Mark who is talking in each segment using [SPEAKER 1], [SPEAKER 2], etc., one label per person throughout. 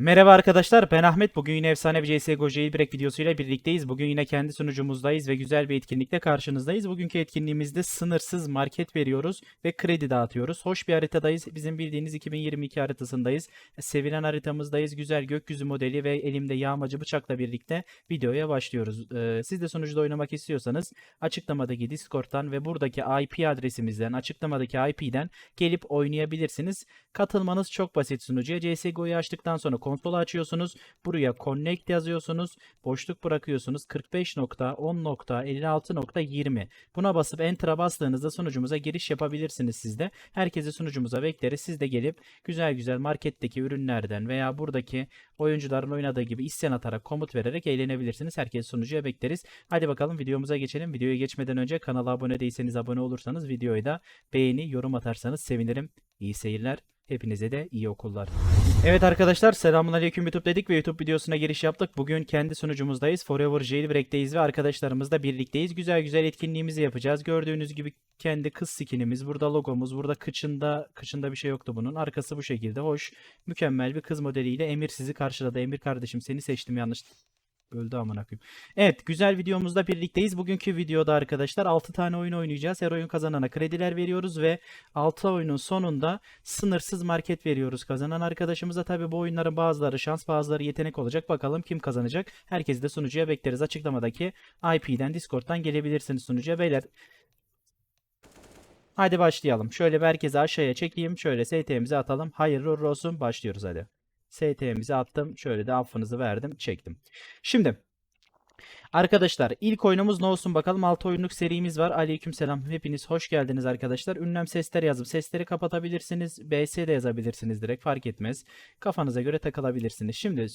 [SPEAKER 1] Merhaba arkadaşlar ben Ahmet. Bugün yine efsane bir CSGO Jailbreak videosuyla birlikteyiz. Bugün yine kendi sunucumuzdayız ve güzel bir etkinlikle karşınızdayız. Bugünkü etkinliğimizde sınırsız market veriyoruz ve kredi dağıtıyoruz. Hoş bir haritadayız. Bizim bildiğiniz 2022 haritasındayız. Sevilen haritamızdayız. Güzel gökyüzü modeli ve elimde yağmacı bıçakla birlikte videoya başlıyoruz. Ee, siz de sunucuda oynamak istiyorsanız açıklamadaki Discord'dan ve buradaki IP adresimizden, açıklamadaki IP'den gelip oynayabilirsiniz. Katılmanız çok basit sunucuya. CSGO'yu açtıktan sonra konsolu açıyorsunuz. Buraya connect yazıyorsunuz. Boşluk bırakıyorsunuz. 45.10.56.20 Buna basıp enter'a bastığınızda sunucumuza giriş yapabilirsiniz siz de. Herkesi sunucumuza bekleriz. Siz de gelip güzel güzel marketteki ürünlerden veya buradaki oyuncuların oynadığı gibi isyan atarak komut vererek eğlenebilirsiniz. Herkes sunucuya bekleriz. Hadi bakalım videomuza geçelim. Videoya geçmeden önce kanala abone değilseniz abone olursanız videoyu da beğeni, yorum atarsanız sevinirim. İyi seyirler. Hepinize de iyi okullar. Evet arkadaşlar selamünaleyküm YouTube dedik ve YouTube videosuna giriş yaptık. Bugün kendi sunucumuzdayız. Forever Jailbreak'teyiz ve arkadaşlarımızla birlikteyiz. Güzel güzel etkinliğimizi yapacağız. Gördüğünüz gibi kendi kız skinimiz, burada logomuz, burada kıçında kıçında bir şey yoktu bunun. Arkası bu şekilde. Hoş, mükemmel bir kız modeliyle Emir sizi karşıladı. Emir kardeşim seni seçtim yanlış. Öldü amına koyayım. Evet, güzel videomuzda birlikteyiz. Bugünkü videoda arkadaşlar 6 tane oyun oynayacağız. Her oyun kazanana krediler veriyoruz ve 6 oyunun sonunda sınırsız market veriyoruz kazanan arkadaşımıza. Tabi bu oyunların bazıları şans bazıları yetenek olacak. Bakalım kim kazanacak. Herkesi de sunucuya bekleriz. Açıklamadaki IP'den Discord'dan gelebilirsiniz sunucuya. Beyler Hadi başlayalım. Şöyle bir herkesi aşağıya çekeyim. Şöyle ST'mizi atalım. Hayırlı olsun. Başlıyoruz hadi. ST'mizi attım. Şöyle de affınızı verdim. Çektim. Şimdi Arkadaşlar ilk oyunumuz ne olsun bakalım 6 oyunluk serimiz var. Aleykümselam hepiniz hoş geldiniz arkadaşlar. Ünlem sesler yazıp sesleri kapatabilirsiniz. BS de yazabilirsiniz direkt fark etmez. Kafanıza göre takılabilirsiniz. Şimdi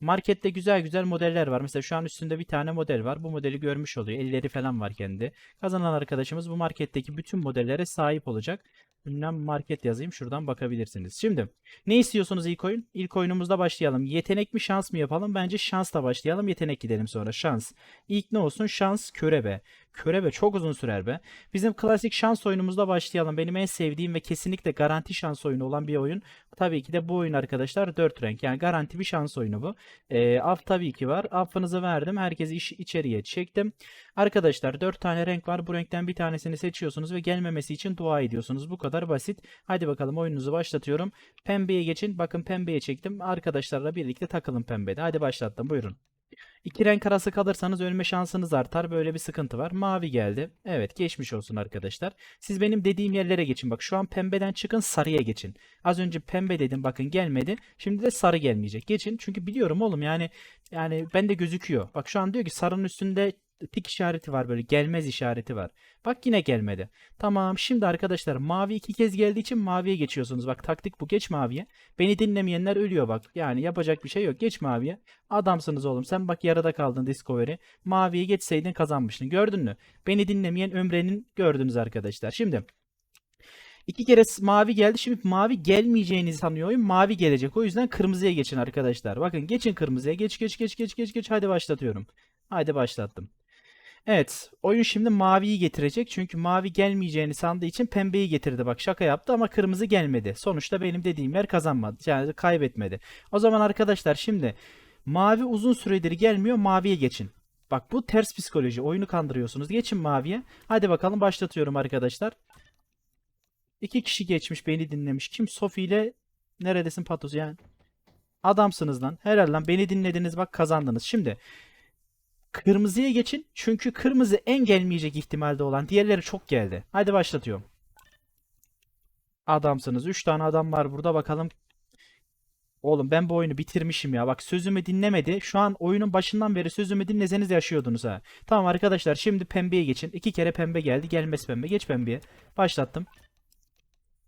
[SPEAKER 1] markette güzel güzel modeller var. Mesela şu an üstünde bir tane model var. Bu modeli görmüş oluyor. Elleri falan var kendi. Kazanan arkadaşımız bu marketteki bütün modellere sahip olacak. Ünlem market yazayım. Şuradan bakabilirsiniz. Şimdi ne istiyorsunuz ilk oyun? İlk oyunumuzda başlayalım. Yetenek mi şans mı yapalım? Bence şansla başlayalım. Yetenek gidelim sonra. Şans. İlk ne olsun? Şans körebe. Körebe çok uzun sürer be. Bizim klasik şans oyunumuzda başlayalım. Benim en sevdiğim ve kesinlikle garanti şans oyunu olan bir oyun. Tabii ki de bu oyun arkadaşlar 4 renk. Yani garanti bir şans oyunu bu. Ee, af tabii ki var. Affınızı verdim. Herkesi iş, içeriye çektim. Arkadaşlar 4 tane renk var. Bu renkten bir tanesini seçiyorsunuz ve gelmemesi için dua ediyorsunuz. Bu kadar basit. Hadi bakalım oyununuzu başlatıyorum. Pembeye geçin. Bakın pembeye çektim. Arkadaşlarla birlikte takılın pembede. Hadi başlattım. Buyurun. İki renk arası kalırsanız ölme şansınız artar. Böyle bir sıkıntı var. Mavi geldi. Evet geçmiş olsun arkadaşlar. Siz benim dediğim yerlere geçin. Bak şu an pembeden çıkın sarıya geçin. Az önce pembe dedim bakın gelmedi. Şimdi de sarı gelmeyecek. Geçin. Çünkü biliyorum oğlum yani yani bende gözüküyor. Bak şu an diyor ki sarının üstünde tik işareti var böyle gelmez işareti var. Bak yine gelmedi. Tamam şimdi arkadaşlar mavi iki kez geldiği için maviye geçiyorsunuz. Bak taktik bu geç maviye. Beni dinlemeyenler ölüyor bak. Yani yapacak bir şey yok. Geç maviye. Adamsınız oğlum. Sen bak yarıda kaldın Discovery. Maviye geçseydin kazanmıştın. Gördün mü? Beni dinlemeyen ömrenin gördünüz arkadaşlar. Şimdi İki kere mavi geldi. Şimdi mavi gelmeyeceğini sanıyor oyun. Mavi gelecek. O yüzden kırmızıya geçin arkadaşlar. Bakın geçin kırmızıya. Geç geç geç geç geç geç. Hadi başlatıyorum. Hadi başlattım. Evet, oyun şimdi maviyi getirecek. Çünkü mavi gelmeyeceğini sandığı için pembeyi getirdi. Bak şaka yaptı ama kırmızı gelmedi. Sonuçta benim dediğim yer kazanmadı. Yani kaybetmedi. O zaman arkadaşlar şimdi mavi uzun süredir gelmiyor. Maviye geçin. Bak bu ters psikoloji. Oyunu kandırıyorsunuz. Geçin maviye. Hadi bakalım başlatıyorum arkadaşlar. İki kişi geçmiş beni dinlemiş. Kim? Sofi ile neredesin Patos yani? Adamsınız lan. Helal lan. Beni dinlediniz bak kazandınız. Şimdi Kırmızıya geçin. Çünkü kırmızı en gelmeyecek ihtimalde olan. Diğerleri çok geldi. Hadi başlatıyorum. Adamsınız. 3 tane adam var burada. Bakalım. Oğlum ben bu oyunu bitirmişim ya. Bak sözümü dinlemedi. Şu an oyunun başından beri sözümü dinleseniz yaşıyordunuz ha. Tamam arkadaşlar şimdi pembeye geçin. İki kere pembe geldi. Gelmez pembe. Geç pembeye. Başlattım.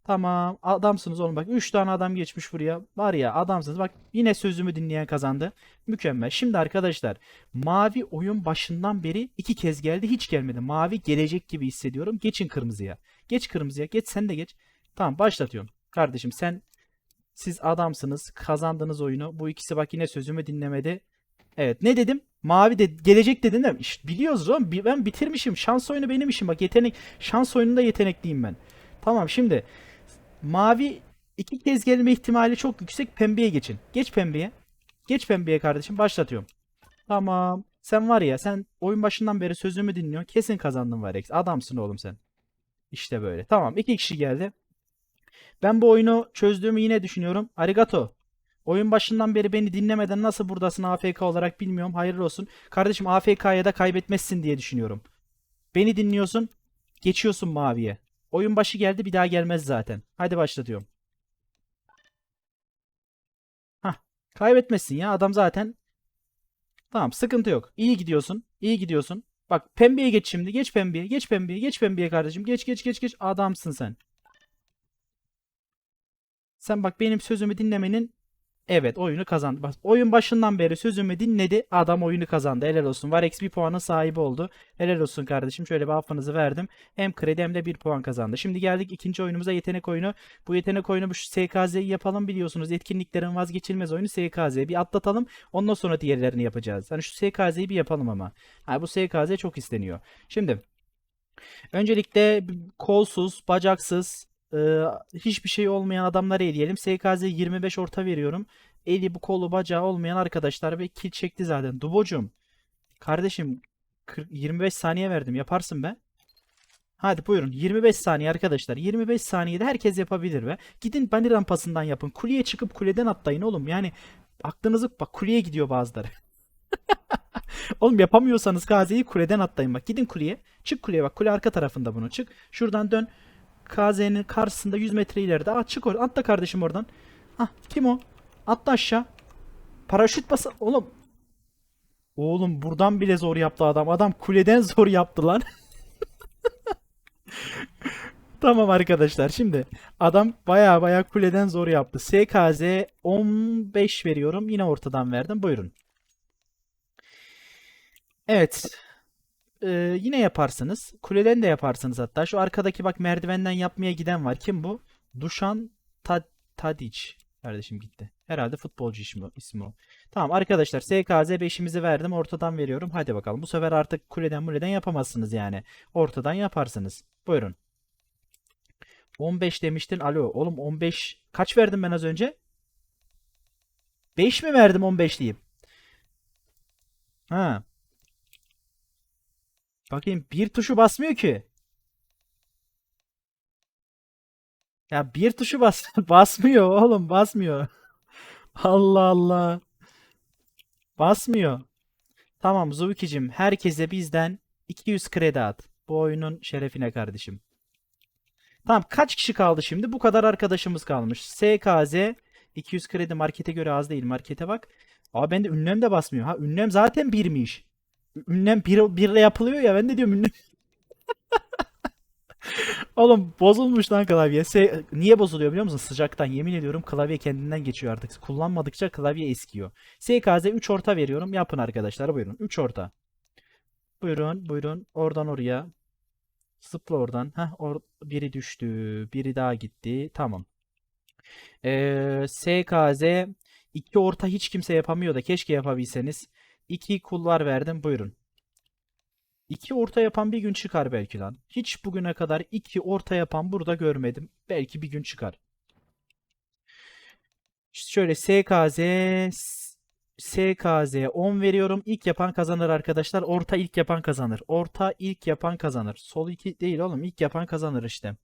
[SPEAKER 1] Tamam adamsınız oğlum bak 3 tane adam geçmiş buraya. Var ya adamsınız bak yine sözümü dinleyen kazandı. Mükemmel. Şimdi arkadaşlar mavi oyun başından beri iki kez geldi hiç gelmedi. Mavi gelecek gibi hissediyorum. Geçin kırmızıya. Geç kırmızıya geç sen de geç. Tamam başlatıyorum. Kardeşim sen siz adamsınız kazandınız oyunu. Bu ikisi bak yine sözümü dinlemedi. Evet ne dedim? Mavi de gelecek dedin değil mi? İşte biliyoruz oğlum ben bitirmişim. Şans oyunu benim işim bak yetenek. Şans oyununda yetenekliyim ben. Tamam şimdi Mavi İki kez gelme ihtimali çok yüksek. Pembeye geçin. Geç pembeye. Geç pembeye kardeşim. Başlatıyorum. Tamam. Sen var ya sen oyun başından beri sözümü dinliyorsun. Kesin kazandın Varex. Adamsın oğlum sen. İşte böyle. Tamam. iki kişi geldi. Ben bu oyunu çözdüğümü yine düşünüyorum. Arigato. Oyun başından beri beni dinlemeden nasıl buradasın AFK olarak bilmiyorum. Hayırlı olsun. Kardeşim AFK'ya da kaybetmezsin diye düşünüyorum. Beni dinliyorsun. Geçiyorsun maviye. Oyun başı geldi bir daha gelmez zaten. Hadi başlatıyorum. Hah. Kaybetmezsin ya. Adam zaten. Tamam sıkıntı yok. İyi gidiyorsun. İyi gidiyorsun. Bak pembeye geç şimdi. Geç pembeye. Geç pembeye. Geç pembeye kardeşim. Geç geç geç geç. Adamsın sen. Sen bak benim sözümü dinlemenin Evet oyunu kazandı. Bak, oyun başından beri sözümü dinledi. Adam oyunu kazandı. Helal olsun. Varex bir puanın sahibi oldu. Helal olsun kardeşim. Şöyle bir affınızı verdim. Hem kredi hem de bir puan kazandı. Şimdi geldik ikinci oyunumuza yetenek oyunu. Bu yetenek oyunu bu SKZ'yi yapalım biliyorsunuz. Etkinliklerin vazgeçilmez oyunu SKZ. Bir atlatalım. Ondan sonra diğerlerini yapacağız. Hani şu SKZ'yi bir yapalım ama. Ha, bu SKZ çok isteniyor. Şimdi öncelikle kolsuz, bacaksız, ee, hiçbir şey olmayan adamlara eleyelim. SKZ 25 orta veriyorum. Eli bu kolu bacağı olmayan arkadaşlar ve kill çekti zaten. Dubocum. Kardeşim 40 25 saniye verdim. Yaparsın be. Hadi buyurun. 25 saniye arkadaşlar. 25 saniyede herkes yapabilir be. Gidin bani rampasından yapın. Kuleye çıkıp kuleden atlayın oğlum. Yani aklınızı bak kuleye gidiyor bazıları. Oğlum yapamıyorsanız Gazi'yi kuleden atlayın bak. Gidin kuleye. Çık kuleye bak. Kule arka tarafında bunu. Çık. Şuradan dön. KZ'nin karşısında 100 metre ileride. Aa çık oradan. Atla kardeşim oradan. Hah kim o? Atla aşağı. Paraşüt basa... Oğlum. Oğlum buradan bile zor yaptı adam. Adam kuleden zor yaptı lan. Tamam arkadaşlar şimdi adam baya baya kuleden zor yaptı. SKZ 15 veriyorum. Yine ortadan verdim. Buyurun. Evet. Ee, yine yaparsınız. Kuleden de yaparsınız hatta. Şu arkadaki bak merdivenden yapmaya giden var. Kim bu? Duşan Tad Tadic. Kardeşim gitti. Herhalde futbolcu ismi, ismi o. Tamam arkadaşlar SKZ 5'imizi verdim. Ortadan veriyorum. Hadi bakalım. Bu sefer artık kuleden muleden yapamazsınız yani. Ortadan yaparsınız. Buyurun. 15 demiştin. Alo. Oğlum 15. Kaç verdim ben az önce? 5 mi verdim 15 diyeyim? Ha. Bakayım bir tuşu basmıyor ki. Ya bir tuşu bas basmıyor oğlum basmıyor. Allah Allah. Basmıyor. Tamam Zubikicim herkese bizden 200 kredi at. Bu oyunun şerefine kardeşim. Tamam kaç kişi kaldı şimdi? Bu kadar arkadaşımız kalmış. SKZ 200 kredi markete göre az değil. Markete bak. Aa bende ünlem de basmıyor. Ha ünlem zaten birmiş. Ünlem bir, birle yapılıyor ya ben de diyorum ünlem. Oğlum bozulmuş lan klavye. Se- Niye bozuluyor biliyor musun? Sıcaktan yemin ediyorum klavye kendinden geçiyor artık. Kullanmadıkça klavye eskiyor. SKZ 3 orta veriyorum. Yapın arkadaşlar buyurun. 3 orta. Buyurun buyurun. Oradan oraya. Zıpla oradan. Heh, or biri düştü. Biri daha gitti. Tamam. Ee, SKZ 2 orta hiç kimse yapamıyor da keşke yapabilseniz. 2 kulvar verdim. Buyurun. İki orta yapan bir gün çıkar belki lan. Hiç bugüne kadar iki orta yapan burada görmedim. Belki bir gün çıkar. İşte şöyle SKZ SKZ 10 veriyorum. İlk yapan kazanır arkadaşlar. Orta ilk yapan kazanır. Orta ilk yapan kazanır. Sol iki değil oğlum. İlk yapan kazanır işte.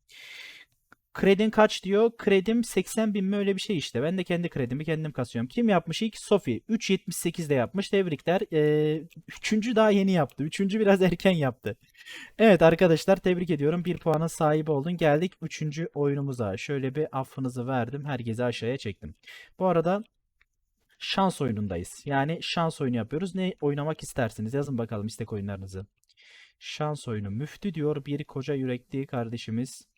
[SPEAKER 1] Kredin kaç diyor? Kredim 80 bin mi öyle bir şey işte. Ben de kendi kredimi kendim kasıyorum. Kim yapmış ilk? Sofi. 3.78 de yapmış. Tebrikler. Ee, üçüncü daha yeni yaptı. Üçüncü biraz erken yaptı. Evet arkadaşlar tebrik ediyorum. Bir puanın sahibi oldun. Geldik üçüncü oyunumuza. Şöyle bir affınızı verdim. Herkesi aşağıya çektim. Bu arada şans oyunundayız. Yani şans oyunu yapıyoruz. Ne oynamak istersiniz? Yazın bakalım istek oyunlarınızı. Şans oyunu. Müftü diyor bir koca yürekli kardeşimiz.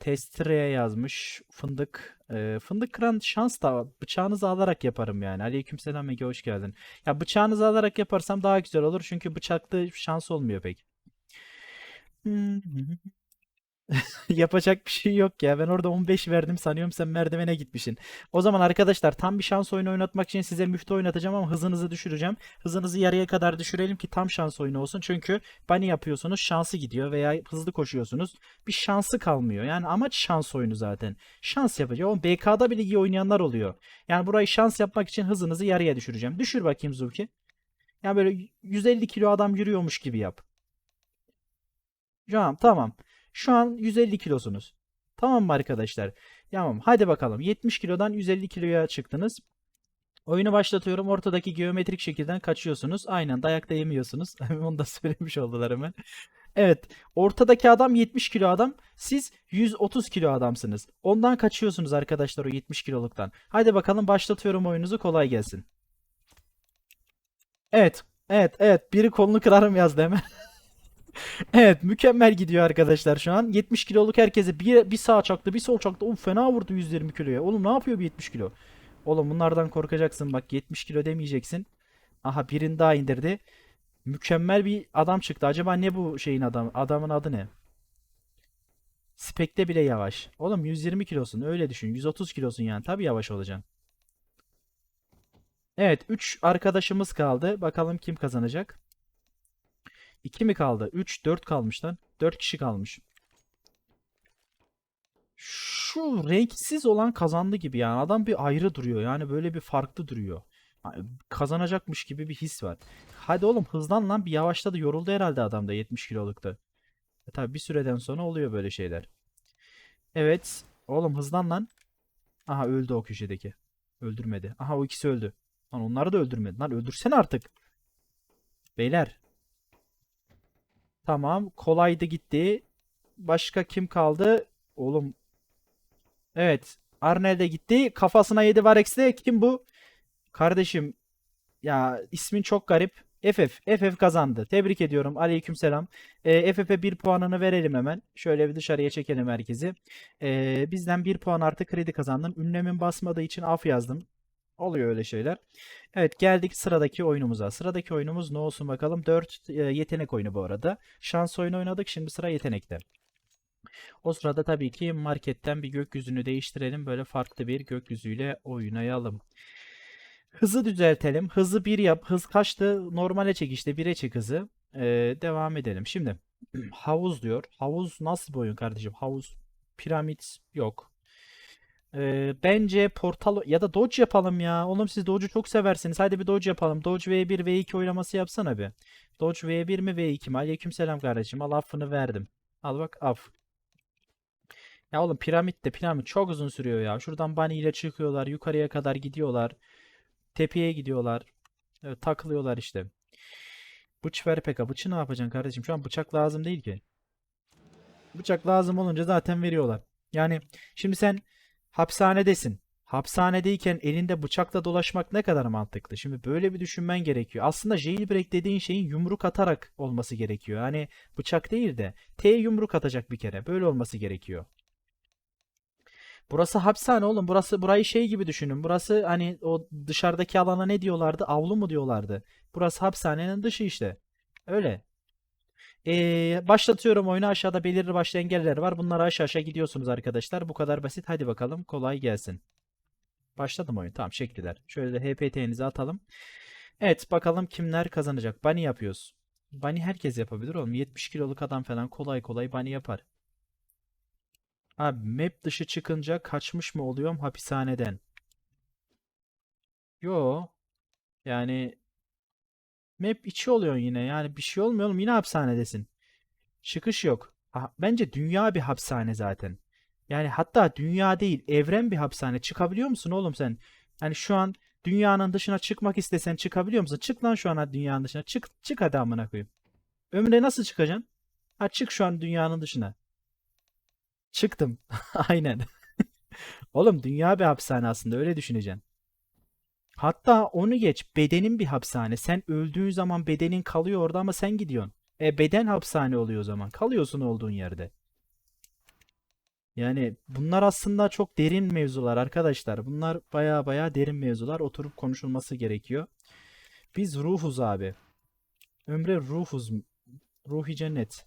[SPEAKER 1] Testreye yazmış. Fındık. Ee, fındık kıran şans da bıçağınızı alarak yaparım yani. Aleykümselam Ege hoş geldin. Ya bıçağınızı alarak yaparsam daha güzel olur. Çünkü bıçaklı şans olmuyor pek. Yapacak bir şey yok ya. Ben orada 15 verdim sanıyorum sen merdivene gitmişsin. O zaman arkadaşlar tam bir şans oyunu oynatmak için size müftü oynatacağım ama hızınızı düşüreceğim. Hızınızı yarıya kadar düşürelim ki tam şans oyunu olsun. Çünkü bunny yapıyorsunuz şansı gidiyor veya hızlı koşuyorsunuz. Bir şansı kalmıyor. Yani amaç şans oyunu zaten. Şans yapacağım. O BK'da bile iyi oynayanlar oluyor. Yani burayı şans yapmak için hızınızı yarıya düşüreceğim. Düşür bakayım Zulki. Yani böyle 150 kilo adam yürüyormuş gibi yap. Tamam tamam. Şu an 150 kilosunuz. Tamam mı arkadaşlar? Tamam hadi bakalım. 70 kilodan 150 kiloya çıktınız. Oyunu başlatıyorum. Ortadaki geometrik şekilden kaçıyorsunuz. Aynen dayakta yemiyorsunuz. Onu da söylemiş oldular hemen. Evet. Ortadaki adam 70 kilo adam. Siz 130 kilo adamsınız. Ondan kaçıyorsunuz arkadaşlar o 70 kiloluktan. Hadi bakalım başlatıyorum oyununuzu. Kolay gelsin. Evet. Evet. Evet. Biri kolunu kırarım yazdı hemen. Evet mükemmel gidiyor arkadaşlar şu an. 70 kiloluk herkese bir, bir sağ çaktı bir sol çaktı. Of fena vurdu 120 kiloya. Oğlum ne yapıyor bir 70 kilo? Oğlum bunlardan korkacaksın bak 70 kilo demeyeceksin. Aha birini daha indirdi. Mükemmel bir adam çıktı. Acaba ne bu şeyin adam? Adamın adı ne? Spekte bile yavaş. Oğlum 120 kilosun öyle düşün. 130 kilosun yani. Tabii yavaş olacaksın. Evet 3 arkadaşımız kaldı. Bakalım kim kazanacak? 2 mi kaldı? 3, 4 kalmış lan. 4 kişi kalmış. Şu renksiz olan kazandı gibi yani. Adam bir ayrı duruyor. Yani böyle bir farklı duruyor. Kazanacakmış gibi bir his var. Hadi oğlum hızlan lan bir yavaşladı. Yoruldu herhalde adam da 70 kilolukta. E tabi bir süreden sonra oluyor böyle şeyler. Evet. Oğlum hızlan lan. Aha öldü o köşedeki. Öldürmedi. Aha o ikisi öldü. Lan onları da öldürmedi. Lan öldürsene artık. Beyler Tamam. Kolaydı gitti. Başka kim kaldı? Oğlum. Evet. Arnel de gitti. Kafasına yedi Varex'te. Kim bu? Kardeşim. Ya ismin çok garip. FF. FF kazandı. Tebrik ediyorum. Aleykümselam. E, FF'e 1 puanını verelim hemen. Şöyle bir dışarıya çekelim herkesi. E, bizden 1 puan artı kredi kazandın. Ünlemin basmadığı için af yazdım. Oluyor öyle şeyler. Evet geldik sıradaki oyunumuza. Sıradaki oyunumuz ne olsun bakalım. 4 yetenek oyunu bu arada. Şans oyunu oynadık. Şimdi sıra yetenekte. O sırada tabii ki marketten bir gökyüzünü değiştirelim. Böyle farklı bir gökyüzüyle oynayalım. Hızı düzeltelim. Hızı 1 yap. Hız kaçtı? Normale çek işte. 1'e çek hızı. Ee, devam edelim. Şimdi havuz diyor. Havuz nasıl bir oyun kardeşim? Havuz piramit yok. Ee, bence portal ya da dodge yapalım ya. Oğlum siz dodge'u çok seversiniz. Hadi bir dodge yapalım. Dodge V1 V2 oylaması yapsana bir. Dodge V1 mi V2 mi? Aleykümselam kardeşim. Al affını verdim. Al bak af. Ya oğlum piramit de piramit çok uzun sürüyor ya. Şuradan bunny ile çıkıyorlar. Yukarıya kadar gidiyorlar. Tepeye gidiyorlar. Evet, takılıyorlar işte. Bıç ver peka. Bıçı ne yapacaksın kardeşim? Şu an bıçak lazım değil ki. Bıçak lazım olunca zaten veriyorlar. Yani şimdi sen hapishanedesin. Hapishanedeyken elinde bıçakla dolaşmak ne kadar mantıklı? Şimdi böyle bir düşünmen gerekiyor. Aslında jailbreak dediğin şeyin yumruk atarak olması gerekiyor. Hani bıçak değil de T yumruk atacak bir kere. Böyle olması gerekiyor. Burası hapishane oğlum. Burası burayı şey gibi düşünün. Burası hani o dışarıdaki alana ne diyorlardı? Avlu mu diyorlardı? Burası hapishanenin dışı işte. Öyle. Ee, başlatıyorum oyunu. Aşağıda belirli başlı engeller var. Bunları aşağı aşağı gidiyorsunuz arkadaşlar. Bu kadar basit. Hadi bakalım. Kolay gelsin. Başladım oyun. Tamam çektiler. Şöyle de HPT'nizi atalım. Evet bakalım kimler kazanacak. Bunny yapıyoruz. Bunny herkes yapabilir oğlum. 70 kiloluk adam falan kolay kolay bunny yapar. Abi map dışı çıkınca kaçmış mı oluyorum hapishaneden? Yo. Yani map içi oluyorsun yine. Yani bir şey olmuyor oğlum. Yine hapishanedesin. Çıkış yok. Ha, bence dünya bir hapishane zaten. Yani hatta dünya değil, evren bir hapishane. Çıkabiliyor musun oğlum sen? Yani şu an dünyanın dışına çıkmak istesen çıkabiliyor musun? Çık lan şu an dünyanın dışına. Çık, çık hadi amına koyayım. Ömre nasıl çıkacaksın? Ha çık şu an dünyanın dışına. Çıktım. Aynen. Oğlum dünya bir hapishane aslında öyle düşüneceksin. Hatta onu geç bedenin bir hapishane. Sen öldüğün zaman bedenin kalıyor orada ama sen gidiyorsun. E beden hapishane oluyor o zaman. Kalıyorsun olduğun yerde. Yani bunlar aslında çok derin mevzular arkadaşlar. Bunlar baya baya derin mevzular. Oturup konuşulması gerekiyor. Biz ruhuz abi. Ömre ruhuz. Ruhi cennet.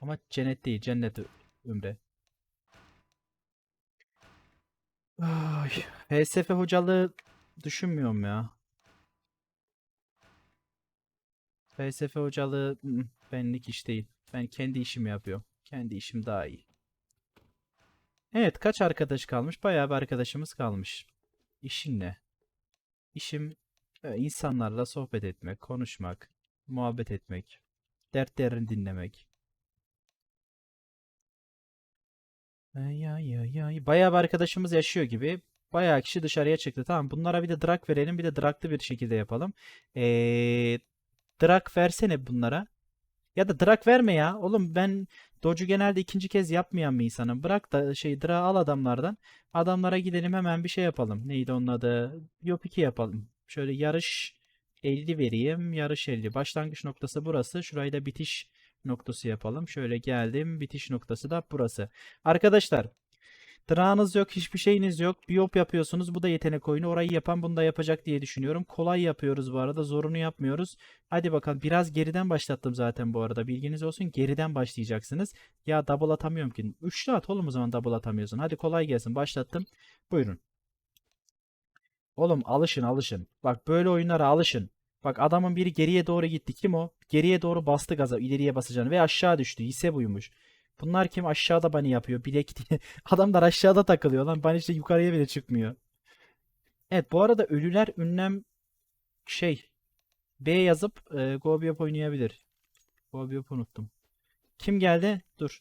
[SPEAKER 1] Ama cennet değil, cennet ümre. Ay, felsefe hocalığı düşünmüyorum ya. Felsefe hocalığı benlik iş değil. Ben kendi işimi yapıyorum. Kendi işim daha iyi. Evet, kaç arkadaş kalmış? Bayağı bir arkadaşımız kalmış. İşin ne? İşim e, insanlarla sohbet etmek, konuşmak, muhabbet etmek, dertlerini dinlemek. Ay ay ay ay. Bayağı bir arkadaşımız yaşıyor gibi. Bayağı kişi dışarıya çıktı. Tamam, bunlara bir de drag verelim, bir de draglı bir şekilde yapalım. Ee, drag versene bunlara. Ya da drag verme ya. Oğlum ben Doge'u genelde ikinci kez yapmayan bir insanım. Bırak da şey drag al adamlardan. Adamlara gidelim hemen bir şey yapalım. Neydi onun adı? Yok 2 yapalım. Şöyle yarış 50 vereyim. Yarış 50. Başlangıç noktası burası. Şurayı da bitiş noktası yapalım. Şöyle geldim. Bitiş noktası da burası. Arkadaşlar Drağınız yok, hiçbir şeyiniz yok. Biyop yapıyorsunuz. Bu da yetenek oyunu. Orayı yapan bunu da yapacak diye düşünüyorum. Kolay yapıyoruz bu arada. Zorunu yapmıyoruz. Hadi bakalım. Biraz geriden başlattım zaten bu arada. Bilginiz olsun. Geriden başlayacaksınız. Ya double atamıyorum ki. Üçlü at oğlum o zaman double atamıyorsun. Hadi kolay gelsin. Başlattım. Buyurun. Oğlum alışın alışın. Bak böyle oyunlara alışın. Bak adamın biri geriye doğru gitti. Kim o? Geriye doğru bastı gaza. ileriye basacağını. Ve aşağı düştü. Hisse buymuş. Bunlar kim? Aşağıda bunny yapıyor. Bilek diye. Adamlar aşağıda takılıyor lan. Bunny işte yukarıya bile çıkmıyor. Evet bu arada ölüler ünlem şey B yazıp e, Go Biyop oynayabilir. Go Biyop unuttum. Kim geldi? Dur.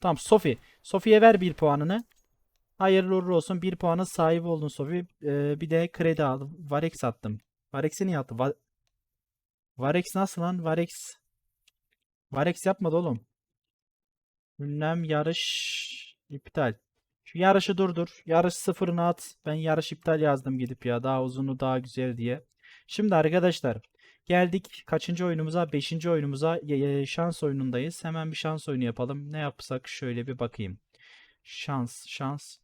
[SPEAKER 1] Tamam Sophie. Sophie'ye ver bir puanını. Hayırlı uğurlu olsun. Bir puanın sahibi oldun Sophie. E, bir de kredi aldım. Varex attım. Varex'i niye attım? Va Varex nasıl lan? Varex. Varex yapmadı oğlum. Ünlem yarış iptal. Şu yarışı durdur. Yarış sıfırını at. Ben yarış iptal yazdım gidip ya. Daha uzunu daha güzel diye. Şimdi arkadaşlar geldik kaçıncı oyunumuza? Beşinci oyunumuza. Şans oyunundayız. Hemen bir şans oyunu yapalım. Ne yapsak şöyle bir bakayım. Şans, şans.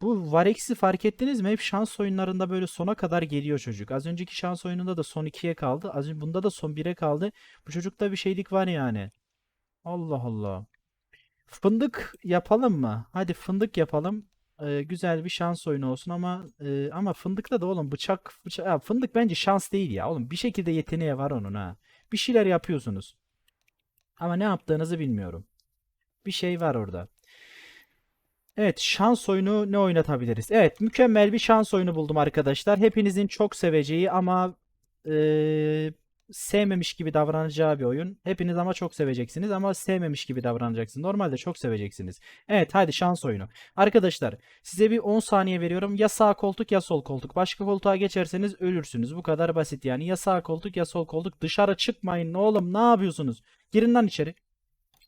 [SPEAKER 1] Bu Varex'i fark ettiniz mi? Hep şans oyunlarında böyle sona kadar geliyor çocuk. Az önceki şans oyununda da son 2'ye kaldı. Az önce bunda da son 1'e kaldı. Bu çocukta bir şeylik var yani. Allah Allah. Fındık yapalım mı? Hadi fındık yapalım. Ee, güzel bir şans oyunu olsun ama e, ama fındıkta da oğlum bıçak, bıçak ya fındık bence şans değil ya oğlum. Bir şekilde yeteneği var onun ha. Bir şeyler yapıyorsunuz. Ama ne yaptığınızı bilmiyorum. Bir şey var orada. Evet, şans oyunu ne oynatabiliriz? Evet, mükemmel bir şans oyunu buldum arkadaşlar. Hepinizin çok seveceği ama eee, sevmemiş gibi davranacağı bir oyun. Hepiniz ama çok seveceksiniz ama sevmemiş gibi davranacaksınız. Normalde çok seveceksiniz. Evet, hadi şans oyunu. Arkadaşlar, size bir 10 saniye veriyorum. Ya sağ koltuk ya sol koltuk. Başka koltuğa geçerseniz ölürsünüz. Bu kadar basit yani. Ya sağ koltuk ya sol koltuk. Dışarı çıkmayın oğlum. Ne yapıyorsunuz? Girin lan içeri.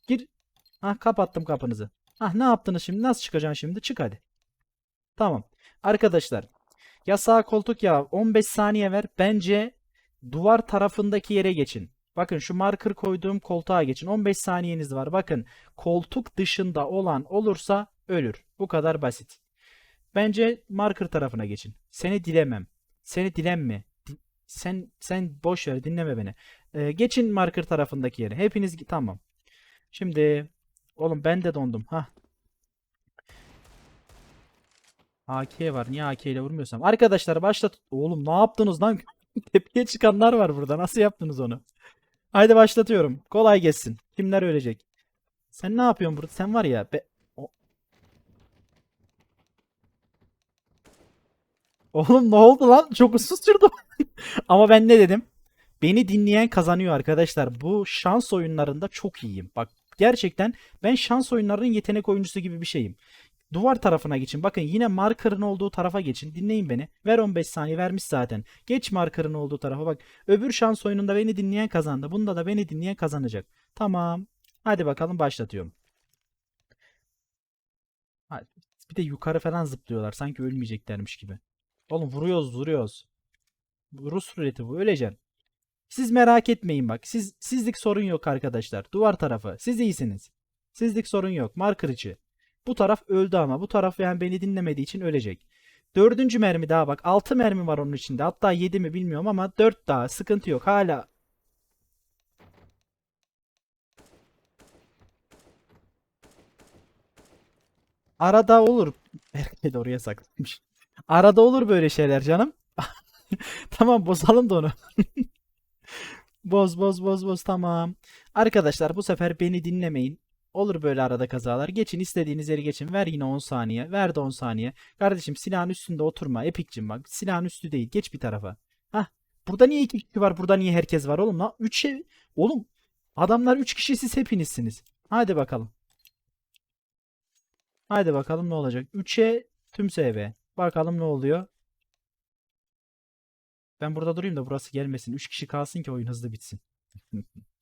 [SPEAKER 1] Gir. Ah kapattım kapınızı. Ah ne yaptınız şimdi? Nasıl çıkacaksın şimdi? Çık hadi. Tamam. Arkadaşlar ya sağ koltuk ya 15 saniye ver. Bence duvar tarafındaki yere geçin. Bakın şu marker koyduğum koltuğa geçin. 15 saniyeniz var. Bakın koltuk dışında olan olursa ölür. Bu kadar basit. Bence marker tarafına geçin. Seni dilemem. Seni dilenme. Di- Sen sen boş ver dinleme beni. Ee, geçin marker tarafındaki yere. Hepiniz tamam. Şimdi oğlum ben de dondum. Ha AK var. Niye AK ile vurmuyorsam? Arkadaşlar başlat. Oğlum ne yaptınız lan? Tepkiye çıkanlar var burada. Nasıl yaptınız onu? Haydi başlatıyorum. Kolay gelsin. Kimler ölecek? Sen ne yapıyorsun burada? Sen var ya. Be... O- Oğlum ne oldu lan? Çok ıssız sürdü. Ama ben ne dedim? Beni dinleyen kazanıyor arkadaşlar. Bu şans oyunlarında çok iyiyim. Bak gerçekten ben şans oyunlarının yetenek oyuncusu gibi bir şeyim. Duvar tarafına geçin. Bakın yine markerın olduğu tarafa geçin. Dinleyin beni. Ver 15 saniye vermiş zaten. Geç markerın olduğu tarafa bak. Öbür şans oyununda beni dinleyen kazandı. Bunda da beni dinleyen kazanacak. Tamam. Hadi bakalım başlatıyorum. Bir de yukarı falan zıplıyorlar. Sanki ölmeyeceklermiş gibi. Oğlum vuruyoruz vuruyoruz. Rus ruleti bu. Öleceksin. Siz merak etmeyin bak. Siz sizlik sorun yok arkadaşlar. Duvar tarafı. Siz iyisiniz. Sizlik sorun yok. Marker içi. Bu taraf öldü ama bu taraf yani beni dinlemediği için ölecek. Dördüncü mermi daha bak. Altı mermi var onun içinde. Hatta yedi mi bilmiyorum ama dört daha. Sıkıntı yok. Hala Arada olur. Erkek de oraya saklamış. Arada olur böyle şeyler canım. tamam bozalım da onu. boz boz boz boz tamam. Arkadaşlar bu sefer beni dinlemeyin. Olur böyle arada kazalar. Geçin istediğiniz yeri geçin. Ver yine 10 saniye. Ver de 10 saniye. Kardeşim silahın üstünde oturma. Epik'cim bak. Silahın üstü değil. Geç bir tarafa. Hah. Burada niye iki kişi var? Burada niye herkes var oğlum? La 3 şey. Oğlum adamlar 3 kişi siz hepinizsiniz. Hadi bakalım. Hadi bakalım ne olacak. 3'e tüm SV. Bakalım ne oluyor. Ben burada durayım da burası gelmesin. 3 kişi kalsın ki oyun hızlı bitsin.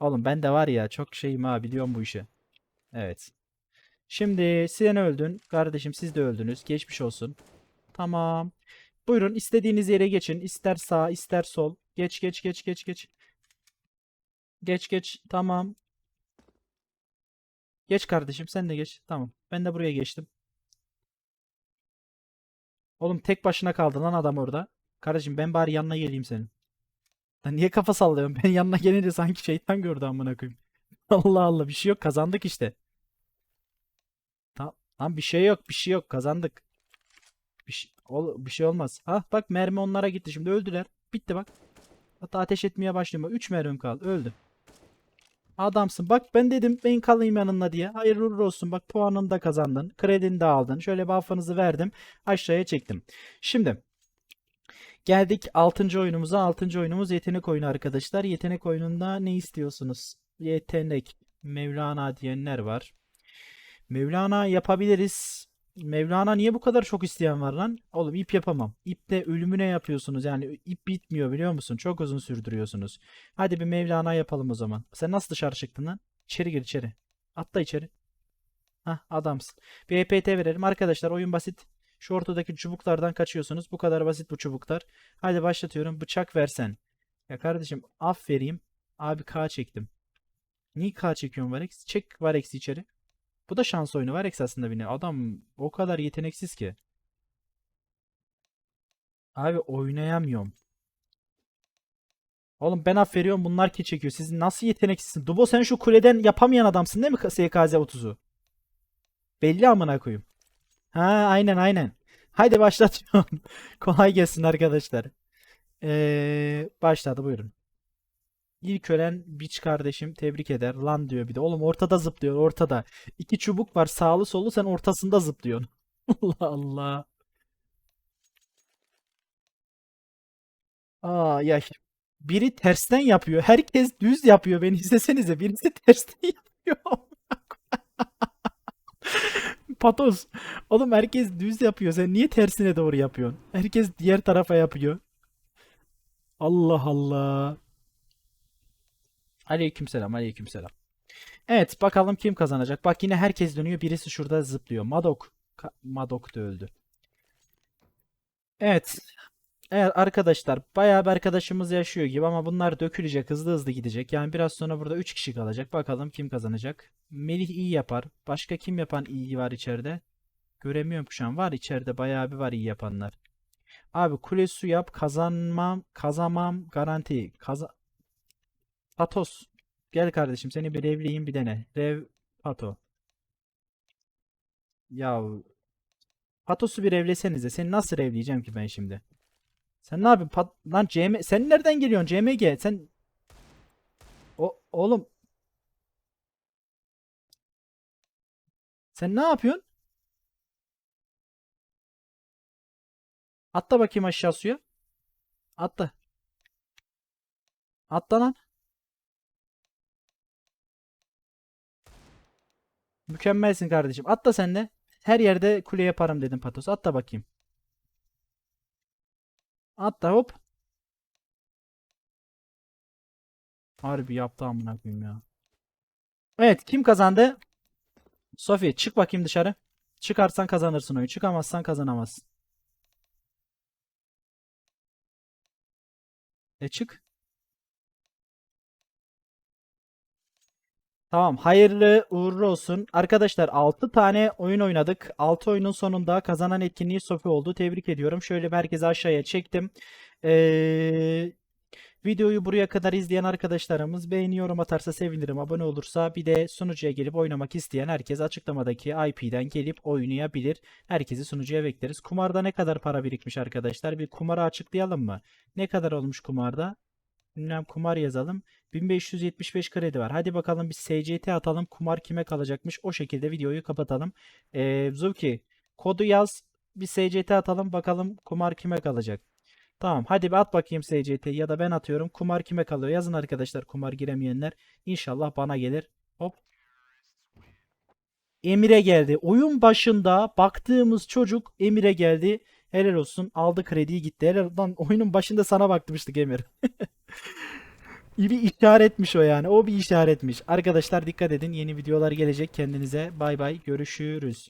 [SPEAKER 1] Oğlum ben de var ya çok şeyim ha biliyorum bu işi. Evet. Şimdi sen öldün. Kardeşim siz de öldünüz. Geçmiş olsun. Tamam. Buyurun istediğiniz yere geçin. İster sağ ister sol. Geç geç geç geç geç. Geç geç. Tamam. Geç kardeşim sen de geç. Tamam. Ben de buraya geçtim. Oğlum tek başına kaldı lan adam orada. Kardeşim ben bari yanına geleyim senin. Lan niye kafa sallıyorum? Ben yanına gelince sanki şeytan gördü amına koyayım. Allah Allah bir şey yok kazandık işte. Tamam. Lan bir şey yok bir şey yok kazandık. Bir şey, ol- bir şey olmaz. Ah bak mermi onlara gitti şimdi öldüler. Bitti bak. Hatta ateş etmeye başlıyorum. 3 mermim kaldı. Öldü. Adamsın. Bak ben dedim ben kalayım yanında diye. Hayırlı uğurlu olsun. Bak puanını da kazandın. Kredini de aldın. Şöyle buff'ınızı verdim. Aşağıya çektim. Şimdi geldik 6. oyunumuza. 6. oyunumuz yetenek oyunu arkadaşlar. Yetenek oyununda ne istiyorsunuz? Yetenek. Mevlana diyenler var. Mevlana yapabiliriz. Mevlana niye bu kadar çok isteyen var lan? Oğlum ip yapamam. İple ölümüne yapıyorsunuz. Yani ip bitmiyor biliyor musun? Çok uzun sürdürüyorsunuz. Hadi bir Mevlana yapalım o zaman. Sen nasıl dışarı çıktın lan? İçeri gir içeri. Atla içeri. Hah adamsın. Bir EPT verelim. Arkadaşlar oyun basit. Şu ortadaki çubuklardan kaçıyorsunuz. Bu kadar basit bu çubuklar. Hadi başlatıyorum. Bıçak versen. Ya kardeşim af vereyim. Abi K çektim. Niye K çekiyorsun Varex? Çek Varex'i içeri. Bu da şans oyunu. Varex aslında bir. Adam o kadar yeteneksiz ki. Abi oynayamıyorum. Oğlum ben af bunlar ki çekiyor. Siz nasıl yeteneksizsin? Dubo sen şu kuleden yapamayan adamsın değil mi SKZ 30'u? Belli amına koyayım. Ha aynen aynen. Haydi başlatıyorum. Kolay gelsin arkadaşlar. Ee, başladı buyurun. İlk ölen biç kardeşim tebrik eder. Lan diyor bir de. Oğlum ortada zıplıyor ortada. İki çubuk var sağlı sollu sen ortasında zıplıyorsun. Allah Allah. Aa ya biri tersten yapıyor. Herkes düz yapıyor. Beni izlesenize. Birisi tersten yapıyor. Patos. Oğlum herkes düz yapıyor. Sen niye tersine doğru yapıyorsun? Herkes diğer tarafa yapıyor. Allah Allah. Aleykümselam, aleykümselam. Evet, bakalım kim kazanacak. Bak yine herkes dönüyor. Birisi şurada zıplıyor. Madok. Madok da öldü. Evet. Evet arkadaşlar bayağı bir arkadaşımız yaşıyor gibi ama bunlar dökülecek hızlı hızlı gidecek. Yani biraz sonra burada 3 kişi kalacak. Bakalım kim kazanacak. Melih iyi yapar. Başka kim yapan iyi var içeride? Göremiyorum şu an. Var içeride bayağı bir var iyi yapanlar. Abi kule su yap kazanmam kazamam garanti. Kaza Patos. Gel kardeşim seni bir revleyeyim bir dene. Rev Pato. Ya Patos'u bir revlesenize. Seni nasıl revleyeceğim ki ben şimdi? Sen ne yapıyorsun? Pat lan CM sen nereden geliyorsun? CMG sen o oğlum sen ne yapıyorsun? Atla bakayım aşağı suya. Atla. Atla lan. Mükemmelsin kardeşim. Atla sen de. Her yerde kule yaparım dedim Patos. Atla bakayım. Atla hop. Harbi yaptı amına koyayım ya. Evet kim kazandı? Sofi çık bakayım dışarı. Çıkarsan kazanırsın oyunu. Çıkamazsan kazanamazsın. E çık. Tamam hayırlı uğurlu olsun. Arkadaşlar 6 tane oyun oynadık. 6 oyunun sonunda kazanan etkinliği Sofi oldu. Tebrik ediyorum. Şöyle herkese aşağıya çektim. Ee, Videoyu buraya kadar izleyen arkadaşlarımız beğeni yorum atarsa sevinirim. Abone olursa bir de sunucuya gelip oynamak isteyen herkes açıklamadaki IP'den gelip oynayabilir. Herkesi sunucuya bekleriz. Kumarda ne kadar para birikmiş arkadaşlar? Bir kumara açıklayalım mı? Ne kadar olmuş kumarda? Bilmem kumar yazalım. 1575 kredi var. Hadi bakalım bir SCT atalım. Kumar kime kalacakmış? O şekilde videoyu kapatalım. Ee, Zuki kodu yaz. Bir SCT atalım. Bakalım kumar kime kalacak. Tamam hadi bir at bakayım SCT ya da ben atıyorum. Kumar kime kalıyor? Yazın arkadaşlar kumar giremeyenler. İnşallah bana gelir. Hop. Emir'e geldi. Oyun başında baktığımız çocuk Emir'e geldi. Helal olsun. Aldı krediyi gitti. Helal lan oyunun başında sana bakmıştık Emir. Bir işaretmiş o yani. O bir işaretmiş. Arkadaşlar dikkat edin. Yeni videolar gelecek. Kendinize bay bay. Görüşürüz.